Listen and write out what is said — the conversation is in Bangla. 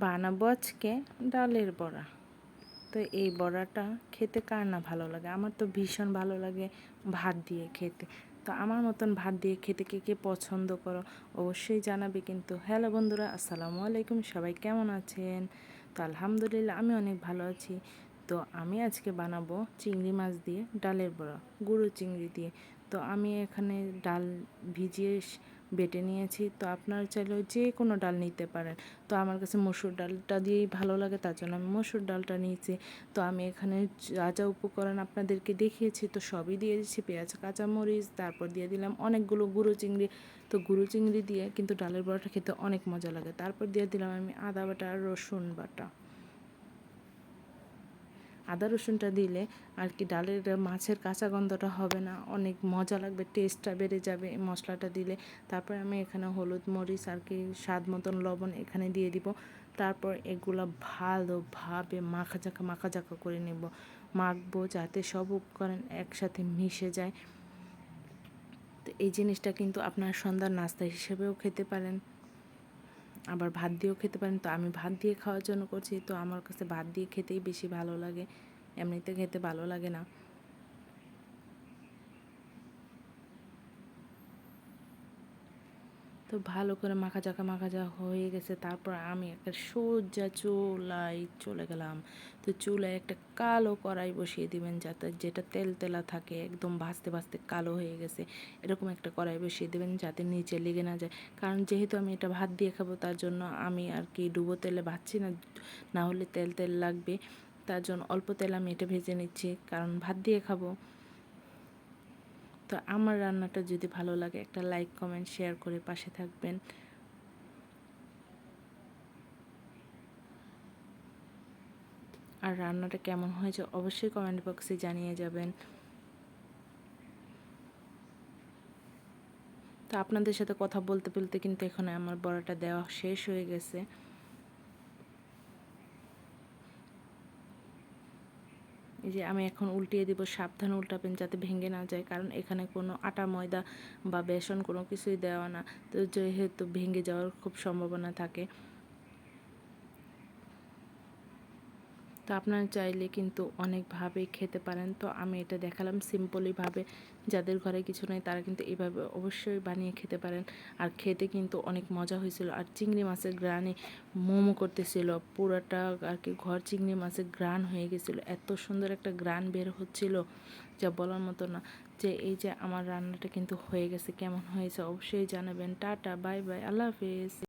বানাবো আজকে ডালের বড়া। তো এই বড়াটা খেতে কার না ভালো লাগে? আমার তো ভীষণ ভালো লাগে ভাত দিয়ে খেতে। তো আমার মতন ভাত দিয়ে খেতে কে কে পছন্দ করো অবশ্যই জানাবে কিন্তু। হ্যালো বন্ধুরা, আসসালামু আলাইকুম। সবাই কেমন আছেন? তো আলহামদুলিল্লাহ আমি অনেক ভালো আছি। তো আমি আজকে বানাবো চিংড়ি মাছ দিয়ে ডালের বড়া, গুঁড়ো চিংড়ি দিয়ে। তো আমি এখানে ডাল ভিজিয়ে বেটে নিয়েছি। তো আপনারা চাইলেও যে কোনো ডাল নিতে পারেন। তো আমার কাছে মসুর ডালটা দিয়েই ভালো লাগে, তার জন্য আমি মসুর ডালটা নিয়েছি। তো আমি এখানে যা যা উপকরণ আপনাদেরকে দেখিয়েছি, তো সবই দিয়ে দিচ্ছি পেঁয়াজ, কাঁচামরিচ, তারপর দিয়ে দিলাম অনেকগুলো গুঁড়ো চিংড়ি। তো গুঁড়ো চিংড়ি দিয়ে কিন্তু ডালের বড়াটা খেতে অনেক মজা লাগে। তারপর দিয়ে দিলাম আমি আদা বাটা রসুন বাটা। আদা রসুনটা দিলে আর কি ডালের মাছের কাঁচা গন্ধটা হবে না। অনেক মজা লাগবে টেস্টটা বেড়ে যাবে মশলাটা দিলে। তারপর আমি এখানে হলুদ মরিচ আর কি স্বাদ মতন লবণ এখানে দিয়ে দিব। তারপর এগুলো ভালোভাবে মাখা জাখা মাখা জাখা করে নেব। মাখবো যাতে সব উপকরণ একসাথে মিশে যায়। তো এই জিনিসটা কিন্তু আপনার সন্ধ্যার নাস্তা হিসেবেও খেতে পারেন। আবার ভাত দিয়েও খেতে পারেন। তো আমি ভাত দিয়ে খাওয়ার জন্য করছি। তো আমার কাছে ভাত দিয়ে খেতেই বেশি ভালো লাগে। এমনিতে খেতে ভালো লাগে না। তো ভালো করে মাখা জাকা মাখা যা হয়ে গেছে। তারপর আমি একটা সোজা চুলাই চলে গেলাম। তো চুলায় একটা কালো কড়াই বসিয়ে দিবেন যাতে যেটা তেল তেলা থাকে, একদম ভাজতে ভাজতে কালো হয়ে গেছে, এরকম একটা কড়াই বসিয়ে দেবেন যাতে নিচে লেগে না যায়। কারণ যেহেতু আমি এটা ভাত দিয়ে খাব, তার জন্য আমি আর কি ডুবো তেলে ভাজছি না না হলে তেল তেল লাগবে। তার জন্য অল্প তেল আমি এটা ভেজে নিচ্ছি। কারণ ভাত দিয়ে খাব তো আমার রান্নাটা যদি ভালো লাগে, একটা লাইক কমেন্ট শেয়ার করে পাশে থাকবেন। আর রান্নাটা কেমন হয়েছে অবশ্যই কমেন্ট বক্সে জানিয়ে যাবেন। তো আপনাদের সাথে কথা বলতে বলতে কিন্তু এখানে আমার বড়াটা দেওয়া শেষ হয়ে গেছে। যে আমি এখন উল্টিয়ে দিব, সাবধান উল্টাবেন যাতে ভেঙে না যায়, কারণ এখানে কোনো আটা, ময়দা বা বেসন কোনো কিছুই দেওয়া না। তো যেহেতু ভেঙে যাওয়ার খুব সম্ভাবনা থাকে। তো আপনারা চাইলে কিন্তু অনেকভাবে খেতে পারেন। তো আমি এটা দেখালাম সিম্পলিভাবে যাদের ঘরে কিছু নেই তারা কিন্তু এইভাবে অবশ্যই বানিয়ে খেতে পারেন। আর খেতে কিন্তু অনেক মজা হয়েছিল। আর চিংড়ি মাছের গ্রানে মোমো করতেছিল। পুরোটা আর কি ঘর চিংড়ি মাছের গ্রান হয়ে গেছিল। এত সুন্দর একটা গ্রান বের হচ্ছিল যা বলার মতো না যে এই যে আমার রান্নাটা কিন্তু হয়ে গেছে। কেমন হয়েছে অবশ্যই জানাবেন। Tata, bye bye. আল্লাহ হাফিজ।